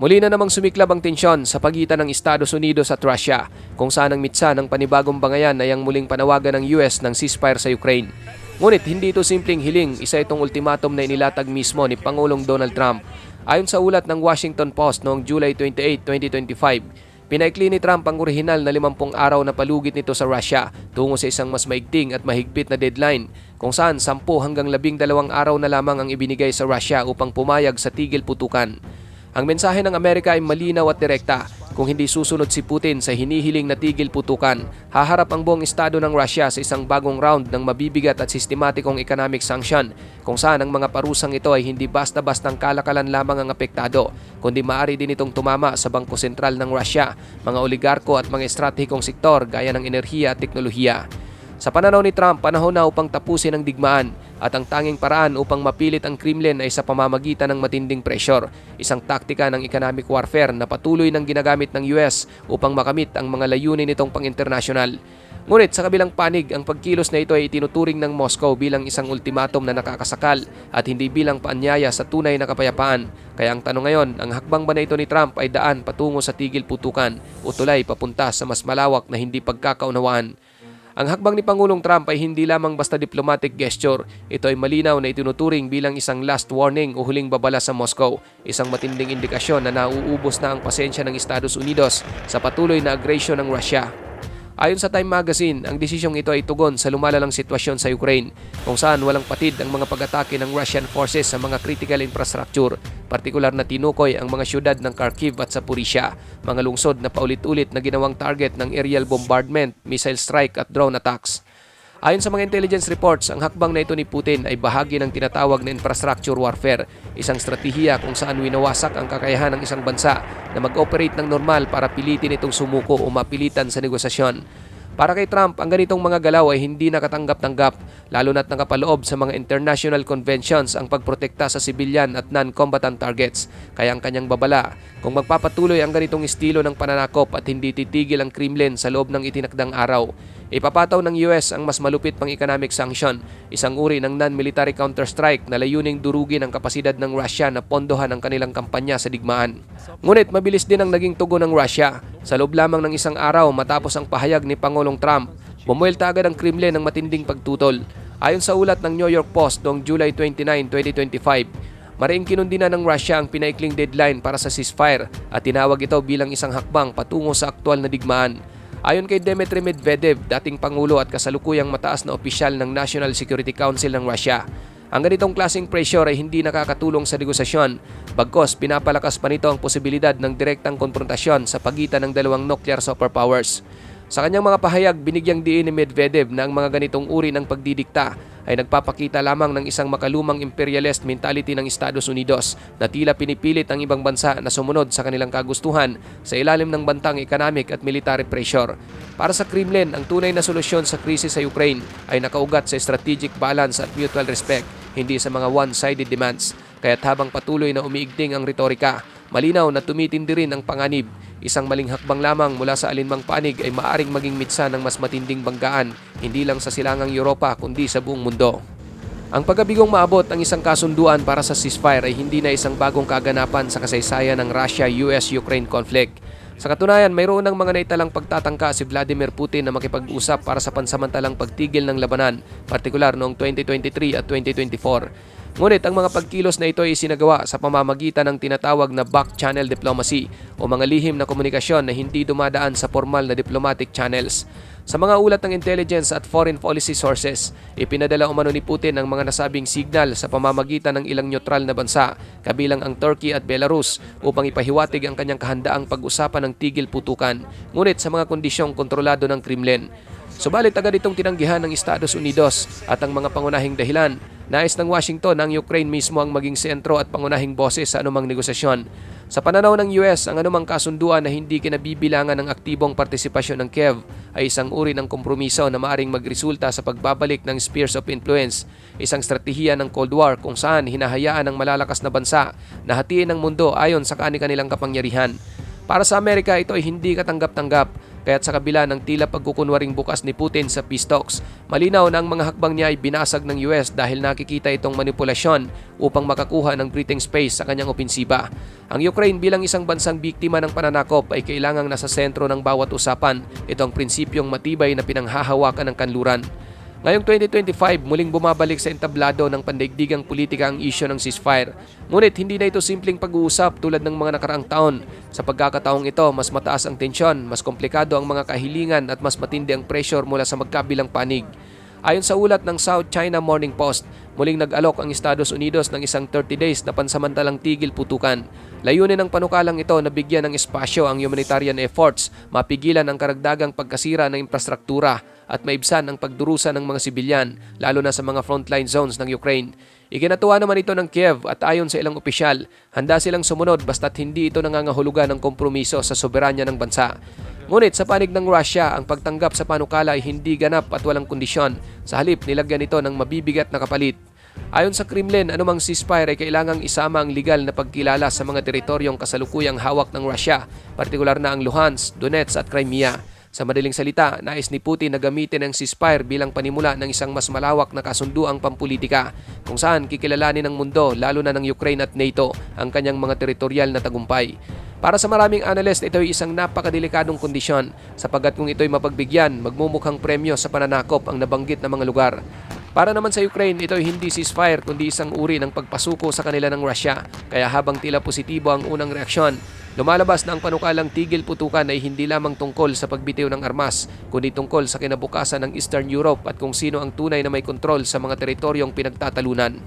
Muli na namang sumiklab ang tensyon sa pagitan ng Estados Unidos at Russia kung saan ang mitsa ng panibagong bangayan ay ang muling panawagan ng US ng ceasefire sa Ukraine. Ngunit hindi ito simpleng hiling, isa itong ultimatum na inilatag mismo ni Pangulong Donald Trump. Ayon sa ulat ng Washington Post noong July 28, 2025, pinaikli ni Trump ang orihinal na 50 araw na palugit nito sa Russia tungo sa isang mas maigting at mahigpit na deadline kung saan 10 hanggang 12 araw na lamang ang ibinigay sa Russia upang pumayag sa tigil putukan. Ang mensahe ng Amerika ay malinaw at direkta. Kung hindi susunod si Putin sa hinihiling na tigil putukan, haharap ang buong estado ng Russia sa isang bagong round ng mabibigat at sistematikong economic sanction kung saan ang mga parusang ito ay hindi basta-bastang kalakalan lamang ang apektado, kundi maaari din itong tumama sa bangko sentral ng Russia, mga oligarko at mga estratehikong sektor gaya ng enerhiya at teknolohiya. Sa pananaw ni Trump, panahon na upang tapusin ang digmaan at ang tanging paraan upang mapilit ang Kremlin ay sa pamamagitan ng matinding pressure, isang taktika ng economic warfare na patuloy ng ginagamit ng US upang makamit ang mga layunin nitong pang-internasyonal. Ngunit sa kabilang panig, ang pagkilos na ito ay itinuturing ng Moscow bilang isang ultimatum na nakakasakal at hindi bilang paanyaya sa tunay na kapayapaan. Kaya ang tanong ngayon, ang hakbang ba na ito ni Trump ay daan patungo sa tigil putukan o tulay papunta sa mas malawak na hindi pagkakaunawaan? Ang hakbang ni Pangulong Trump ay hindi lamang basta diplomatic gesture. Ito ay malinaw na itinuturing bilang isang last warning o huling babala sa Moscow. Isang matinding indikasyon na nauubos na ang pasensya ng Estados Unidos sa patuloy na aggression ng Russia. Ayon sa Time Magazine, ang desisyong ito ay tugon sa lumalalang sitwasyon sa Ukraine kung saan walang patid ang mga pag-atake ng Russian forces sa mga critical infrastructure, partikular na tinukoy ang mga syudad ng Kharkiv at Zaporizhia, mga lungsod na paulit-ulit na ginawang target ng aerial bombardment, missile strike at drone attacks. Ayon sa mga intelligence reports, ang hakbang na ito ni Putin ay bahagi ng tinatawag na infrastructure warfare, isang stratehiya kung saan winawasak ang kakayahan ng isang bansa na mag-operate ng normal para pilitin itong sumuko o mapilitan sa negosasyon. Para kay Trump, ang ganitong mga galaw ay hindi nakatanggap-tanggap, lalo na't nakapaloob sa mga international conventions ang pagprotekta sa sibilyan at non-combatant targets. Kaya ang kanyang babala, kung magpapatuloy ang ganitong estilo ng pananakop at hindi titigil ang Kremlin sa loob ng itinakdang araw, Ipapataw ng US ang mas malupit pang economic sanction, isang uri ng non-military counterstrike na layuning durugin ang kapasidad ng Russia na pondohan ang kanilang kampanya sa digmaan. Ngunit mabilis din ang naging tugon ng Russia. Sa loob lamang ng isang araw matapos ang pahayag ni Pangulong Trump, bumuelta agad ang Kremlin ng matinding pagtutol. Ayon sa ulat ng New York Post noong July 29, 2025, Maring kinundi na ng Russia ang pinaikling deadline para sa ceasefire at tinawag ito bilang isang hakbang patungo sa aktwal na digmaan. Ayon kay Dmitry Medvedev, dating Pangulo at kasalukuyang mataas na opisyal ng National Security Council ng Russia, ang ganitong klaseng pressure ay hindi nakakatulong sa negosasyon, bagkos pinapalakas pa nito ang posibilidad ng direktang konfrontasyon sa pagitan ng dalawang nuclear superpowers. Sa kanyang mga pahayag, binigyang diin ni Medvedev na ang mga ganitong uri ng pagdidikta ay nagpapakita lamang ng isang makalumang imperialist mentality ng Estados Unidos na tila pinipilit ang ibang bansa na sumunod sa kanilang kagustuhan sa ilalim ng bantang economic at military pressure. Para sa Kremlin, ang tunay na solusyon sa krisis sa Ukraine ay nakaugat sa strategic balance at mutual respect, hindi sa mga one-sided demands. Kaya't habang patuloy na umiigting ang retorika, malinaw na tumitindi rin ang panganib Isang maling hakbang lamang mula sa alinmang panig ay maaring maging mitsa ng mas matinding banggaan, hindi lang sa silangang Europa kundi sa buong mundo. Ang pagkabigong maabot ng isang kasunduan para sa ceasefire ay hindi na isang bagong kaganapan sa kasaysayan ng Russia-US-Ukraine conflict. Sa katunayan, mayroon ng mga naitalang pagtatangka si Vladimir Putin na makipag-usap para sa pansamantalang pagtigil ng labanan, partikular noong 2023 at 2024. Ngunit ang mga pagkilos na ito ay sinagawa sa pamamagitan ng tinatawag na back channel diplomacy o mga lihim na komunikasyon na hindi dumadaan sa formal na diplomatic channels. Sa mga ulat ng intelligence at foreign policy sources, ipinadala umano ni Putin ang mga nasabing signal sa pamamagitan ng ilang neutral na bansa, kabilang ang Turkey at Belarus, upang ipahiwatig ang kanyang kahandaang pag-usapan ng tigil putukan, ngunit sa mga kondisyong kontrolado ng Kremlin. Subalit agad itong tinanggihan ng Estados Unidos at ang mga pangunahing dahilan Nais ng Washington ang Ukraine mismo ang maging sentro at pangunahing boses sa anumang negosasyon. Sa pananaw ng US, ang anumang kasunduan na hindi kinabibilangan ng aktibong partisipasyon ng Kiev ay isang uri ng kompromiso na maaring magresulta sa pagbabalik ng spheres of influence, isang strategiya ng Cold War kung saan hinahayaan ng malalakas na bansa na hatiin ang mundo ayon sa kani-kanilang kapangyarihan. Para sa Amerika, ito ay hindi katanggap-tanggap Kaya't sa kabila ng tila pagkukunwaring bukas ni Putin sa peace talks, malinaw na ang mga hakbang niya ay binasag ng US dahil nakikita itong manipulasyon upang makakuha ng breathing space sa kanyang opensiba. Ang Ukraine bilang isang bansang biktima ng pananakop ay kailangang nasa sentro ng bawat usapan. Ito ang prinsipyong matibay na pinanghahawakan ng kanluran. Ngayong 2025, muling bumabalik sa entablado ng pandaigdigang politika ang isyo ng ceasefire. Ngunit hindi na ito simpleng pag-uusap tulad ng mga nakaraang taon. Sa pagkakataong ito, mas mataas ang tensyon, mas komplikado ang mga kahilingan at mas matindi ang pressure mula sa magkabilang panig. Ayon sa ulat ng South China Morning Post, muling nag-alok ang Estados Unidos ng isang 30 days na pansamantalang tigil putukan. Layunin ng panukalang ito na bigyan ng espasyo ang humanitarian efforts, mapigilan ang karagdagang pagkasira ng infrastruktura at maibsan ang pagdurusa ng mga sibilyan, lalo na sa mga frontline zones ng Ukraine. Ikinatuwa naman ito ng Kiev at ayon sa ilang opisyal, handa silang sumunod basta't hindi ito nangangahulugan ng kompromiso sa soberanya ng bansa. Ngunit sa panig ng Russia, ang pagtanggap sa panukala ay hindi ganap at walang kondisyon. Sa halip, nilagyan ito ng mabibigat na kapalit. Ayon sa Kremlin, anumang ceasefire ay kailangang isama ang legal na pagkilala sa mga teritoryong kasalukuyang hawak ng Russia, partikular na ang Luhansk, Donetsk at Crimea. Sa madaling salita, nais ni Putin na gamitin ang ceasefire bilang panimula ng isang mas malawak na kasunduang pampolitika kung saan kikilalanin ng mundo, lalo na ng Ukraine at NATO, ang kanyang mga teritorial na tagumpay. Para sa maraming analyst, ito ay isang napakadelikadong kondisyon sapagkat kung ito'y mapagbigyan, magmumukhang premyo sa pananakop ang nabanggit na mga lugar. Para naman sa Ukraine, ito ay hindi ceasefire kundi isang uri ng pagpasuko sa kanila ng Russia. Kaya habang tila positibo ang unang reaksyon, lumalabas na ang panukalang tigil putukan ay hindi lamang tungkol sa pagbitiw ng armas, kundi tungkol sa kinabukasan ng Eastern Europe at kung sino ang tunay na may kontrol sa mga teritoryong pinagtatalunan.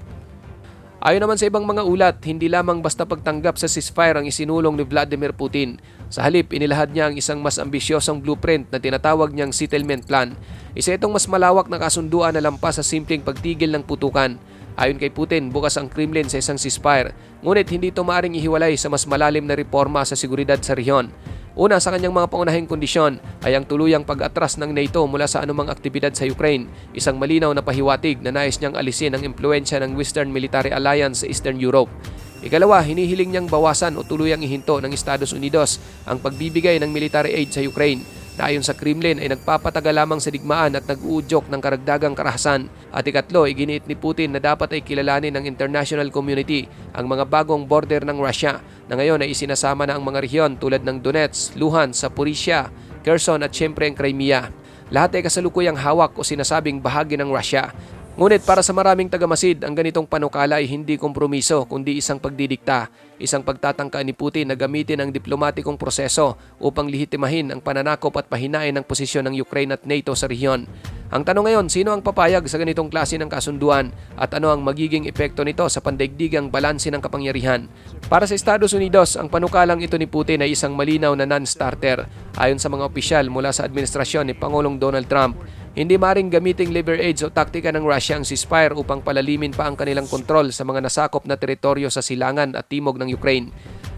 Ayon naman sa ibang mga ulat, hindi lamang basta pagtanggap sa ceasefire ang isinulong ni Vladimir Putin. Sa halip, inilahad niya ang isang mas ambisyosong blueprint na tinatawag niyang settlement plan. Isa itong mas malawak na kasunduan na lampas sa simpleng pagtigil ng putukan. Ayon kay Putin, bukas ang Kremlin sa isang ceasefire, ngunit hindi ito maaaring ihiwalay sa mas malalim na reforma sa seguridad sa rehiyon. Una sa kanyang mga pangunahing kondisyon ay ang tuluyang pag-atras ng NATO mula sa anumang aktibidad sa Ukraine, isang malinaw na pahiwatig na nais niyang alisin ang impluensya ng Western Military Alliance sa Eastern Europe. Ikalawa, hinihiling niyang bawasan o tuluyang ihinto ng Estados Unidos ang pagbibigay ng military aid sa Ukraine na sa Kremlin ay nagpapatagal lamang sa digmaan at nag-uudyok ng karagdagang karahasan. At ikatlo, iginiit ni Putin na dapat ay kilalanin ng international community ang mga bagong border ng Russia na ngayon ay isinasama na ang mga rehiyon tulad ng Donetsk, Luhansk, Zaporizhia, Kherson at siyempre ang Crimea. Lahat ay kasalukuyang hawak o sinasabing bahagi ng Russia Ngunit para sa maraming tagamasid, ang ganitong panukala ay hindi kompromiso kundi isang pagdidikta, isang pagtatangka ni Putin na gamitin ang diplomatikong proseso upang lihitimahin ang pananakop at pahinain ng posisyon ng Ukraine at NATO sa rehiyon. Ang tanong ngayon, sino ang papayag sa ganitong klase ng kasunduan at ano ang magiging epekto nito sa pandaigdigang balanse ng kapangyarihan? Para sa Estados Unidos, ang panukalang ito ni Putin ay isang malinaw na non-starter ayon sa mga opisyal mula sa administrasyon ni Pangulong Donald Trump. Hindi maring gamiting leverage o taktika ng Russia ang ceasefire upang palalimin pa ang kanilang kontrol sa mga nasakop na teritoryo sa silangan at timog ng Ukraine.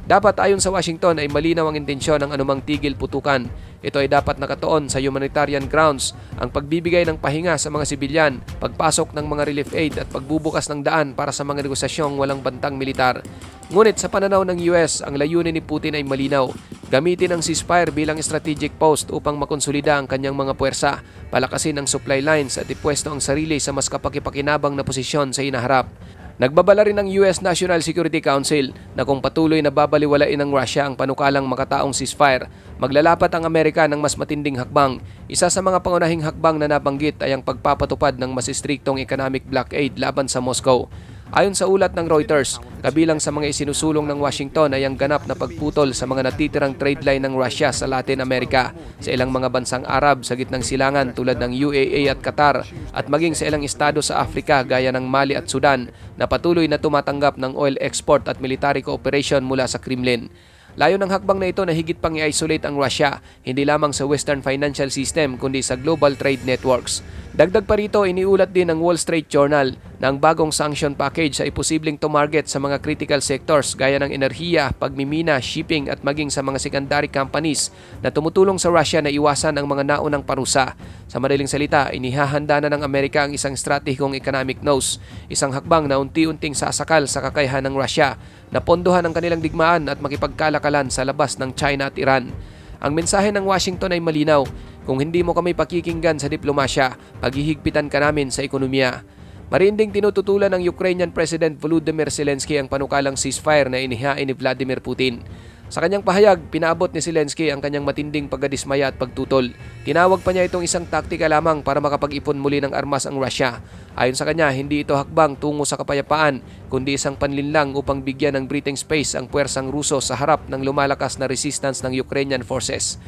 Dapat ayon sa Washington ay malinaw ang intensyon ng anumang tigil putukan. Ito ay dapat nakatoon sa humanitarian grounds, ang pagbibigay ng pahinga sa mga sibilyan, pagpasok ng mga relief aid at pagbubukas ng daan para sa mga negosasyong walang bantang militar. Ngunit sa pananaw ng US, ang layunin ni Putin ay malinaw. Gamitin ang ceasefire bilang strategic post upang makonsolida ang kanyang mga puwersa, palakasin ang supply lines at ipwesto ang sarili sa mas kapakipakinabang na posisyon sa inaharap. Nagbabala rin ng US National Security Council na kung patuloy na babaliwalain ng Russia ang panukalang makataong ceasefire, maglalapat ang Amerika ng mas matinding hakbang. Isa sa mga pangunahing hakbang na nabanggit ay ang pagpapatupad ng mas striktong economic blockade laban sa Moscow. Ayon sa ulat ng Reuters, kabilang sa mga isinusulong ng Washington ay ang ganap na pagputol sa mga natitirang trade line ng Russia sa Latin America, sa ilang mga bansang Arab sa gitnang silangan tulad ng UAE at Qatar, at maging sa ilang estado sa Africa gaya ng Mali at Sudan na patuloy na tumatanggap ng oil export at military cooperation mula sa Kremlin. Layo ng hakbang na ito na higit pang i-isolate ang Russia, hindi lamang sa Western financial system kundi sa global trade networks. Dagdag pa rito, iniulat din ng Wall Street Journal na ang bagong sanction package ay posibleng tumarget sa mga critical sectors gaya ng enerhiya, pagmimina, shipping at maging sa mga secondary companies na tumutulong sa Russia na iwasan ang mga naunang parusa. Sa madaling salita, inihahanda na ng Amerika ang isang stratehikong economic nose, isang hakbang na unti-unting sasakal sa kakayahan ng Russia na pondohan ang kanilang digmaan at makipagkalakalan sa labas ng China at Iran. Ang mensahe ng Washington ay malinaw. Kung hindi mo kami pakikinggan sa diplomasya, paghihigpitan ka namin sa ekonomiya. Marinding tinututulan ng Ukrainian President Volodymyr Zelensky ang panukalang ceasefire na inihain ni Vladimir Putin. Sa kanyang pahayag, pinaabot ni Zelensky ang kanyang matinding pagkadismaya at pagtutol. Tinawag pa niya itong isang taktika lamang para makapag-ipon muli ng armas ang Russia. Ayon sa kanya, hindi ito hakbang tungo sa kapayapaan, kundi isang panlinlang upang bigyan ng breathing space ang puwersang Ruso sa harap ng lumalakas na resistance ng Ukrainian forces.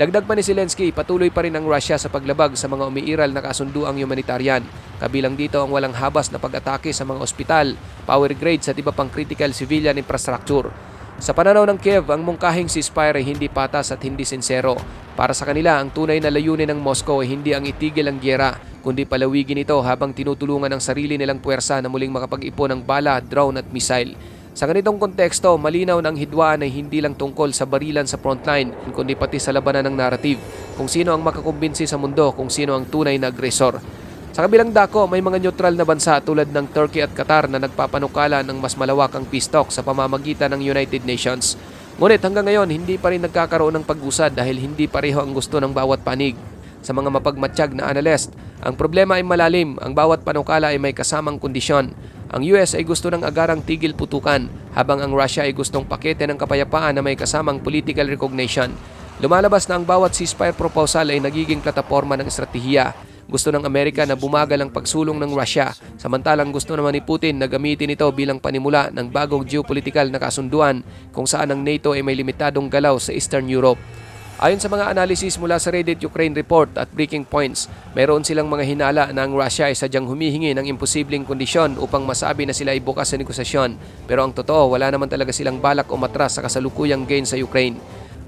Dagdag pa ni Zelensky, patuloy pa rin ang Russia sa paglabag sa mga umiiral na kasunduang humanitarian. Kabilang dito ang walang habas na pag-atake sa mga ospital, power grids at iba pang critical civilian infrastructure. Sa pananaw ng Kiev, ang mungkahing ceasefire ay hindi patas at hindi sincero. Para sa kanila, ang tunay na layunin ng Moscow ay hindi ang itigil ang gyera, kundi palawigin ito habang tinutulungan ang sarili nilang puwersa na muling makapag-ipon ng bala, drone at missile. Sa ganitong konteksto, malinaw na ang hidwaan ay hindi lang tungkol sa barilan sa frontline, kundi pati sa labanan ng narrative, kung sino ang makakumbinsi sa mundo kung sino ang tunay na agresor. Sa kabilang dako, may mga neutral na bansa tulad ng Turkey at Qatar na nagpapanukala ng mas malawakang peace talk sa pamamagitan ng United Nations. Ngunit hanggang ngayon, hindi pa rin nagkakaroon ng pag-usad dahil hindi pareho ang gusto ng bawat panig. Sa mga mapagmatsyag na analyst, ang problema ay malalim, ang bawat panukala ay may kasamang kondisyon. Ang US ay gusto ng agarang tigil putukan, habang ang Russia ay gustong pakete ng kapayapaan na may kasamang political recognition. Lumalabas na ang bawat ceasefire proposal ay nagiging plataforma ng estratehiya. Gusto ng Amerika na bumagal ang pagsulong ng Russia, samantalang gusto naman ni Putin na gamitin ito bilang panimula ng bagong geopolitical na kasunduan kung saan ang NATO ay may limitadong galaw sa Eastern Europe. Ayon sa mga analysis mula sa Reddit Ukraine Report at Breaking Points, mayroon silang mga hinala na ang Russia ay sadyang humihingi ng imposibleng kondisyon upang masabi na sila ay bukas sa negosasyon. Pero ang totoo, wala naman talaga silang balak umatras sa kasalukuyang gain sa Ukraine.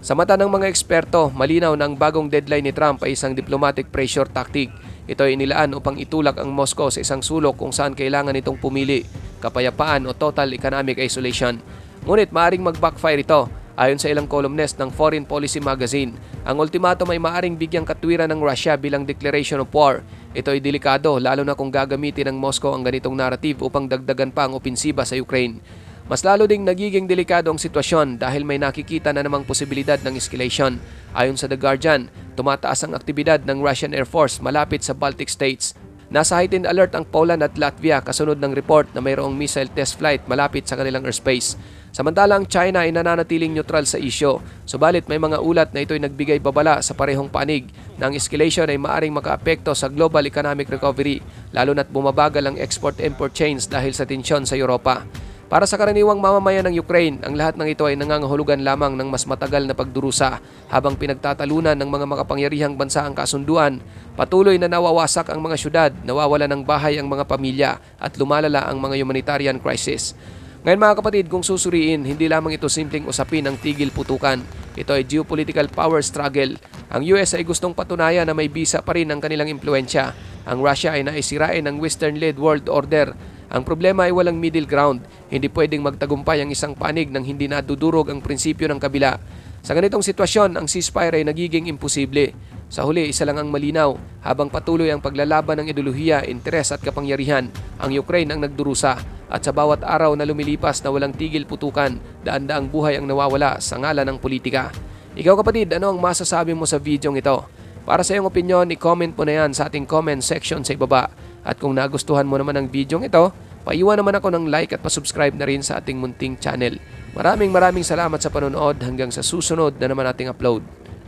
Sa mata ng mga eksperto, malinaw na ang bagong deadline ni Trump ay isang diplomatic pressure tactic. Ito ay inilaan upang itulak ang Moscow sa isang sulok kung saan kailangan itong pumili, kapayapaan o total economic isolation. Ngunit maaring mag-backfire ito Ayon sa ilang columnist ng Foreign Policy Magazine, ang ultimatum ay maaring bigyang katwiran ng Russia bilang declaration of war. Ito ay delikado lalo na kung gagamitin ng Moscow ang ganitong narrative upang dagdagan pa ang opensiba sa Ukraine. Mas lalo ding nagiging delikado ang sitwasyon dahil may nakikita na namang posibilidad ng escalation. Ayon sa The Guardian, tumataas ang aktibidad ng Russian Air Force malapit sa Baltic States. Nasa heightened alert ang Poland at Latvia kasunod ng report na mayroong missile test flight malapit sa kanilang airspace. Samantalang China ay nananatiling neutral sa isyo, subalit may mga ulat na ito ay nagbigay babala sa parehong panig na ang escalation ay maaring makaapekto sa global economic recovery, lalo na't bumabagal ang export-import chains dahil sa tensyon sa Europa. Para sa karaniwang mamamayan ng Ukraine, ang lahat ng ito ay nangangahulugan lamang ng mas matagal na pagdurusa habang pinagtatalunan ng mga makapangyarihang bansa ang kasunduan. Patuloy na nawawasak ang mga syudad, nawawala ng bahay ang mga pamilya at lumalala ang mga humanitarian crisis. Ngayon mga kapatid, kung susuriin, hindi lamang ito simpleng usapin ng tigil putukan. Ito ay geopolitical power struggle. Ang US ay gustong patunayan na may bisa pa rin ang kanilang impluensya. Ang Russia ay naisirain ng Western-led world order. Ang problema ay walang middle ground. Hindi pwedeng magtagumpay ang isang panig nang hindi nadudurog ang prinsipyo ng kabila. Sa ganitong sitwasyon, ang ceasefire ay nagiging imposible. Sa huli, isa lang ang malinaw. Habang patuloy ang paglalaban ng ideolohiya, interes at kapangyarihan, ang Ukraine ang nagdurusa at sa bawat araw na lumilipas na walang tigil putukan, daan-daang buhay ang nawawala sa ngalan ng politika. Ikaw kapatid, ano ang masasabi mo sa videong ito? Para sa iyong opinion, i-comment mo na yan sa ating comment section sa ibaba. At kung nagustuhan mo naman ang videong ito, paiwan naman ako ng like at pasubscribe na rin sa ating munting channel. Maraming maraming salamat sa panonood hanggang sa susunod na naman ating upload.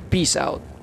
Peace out!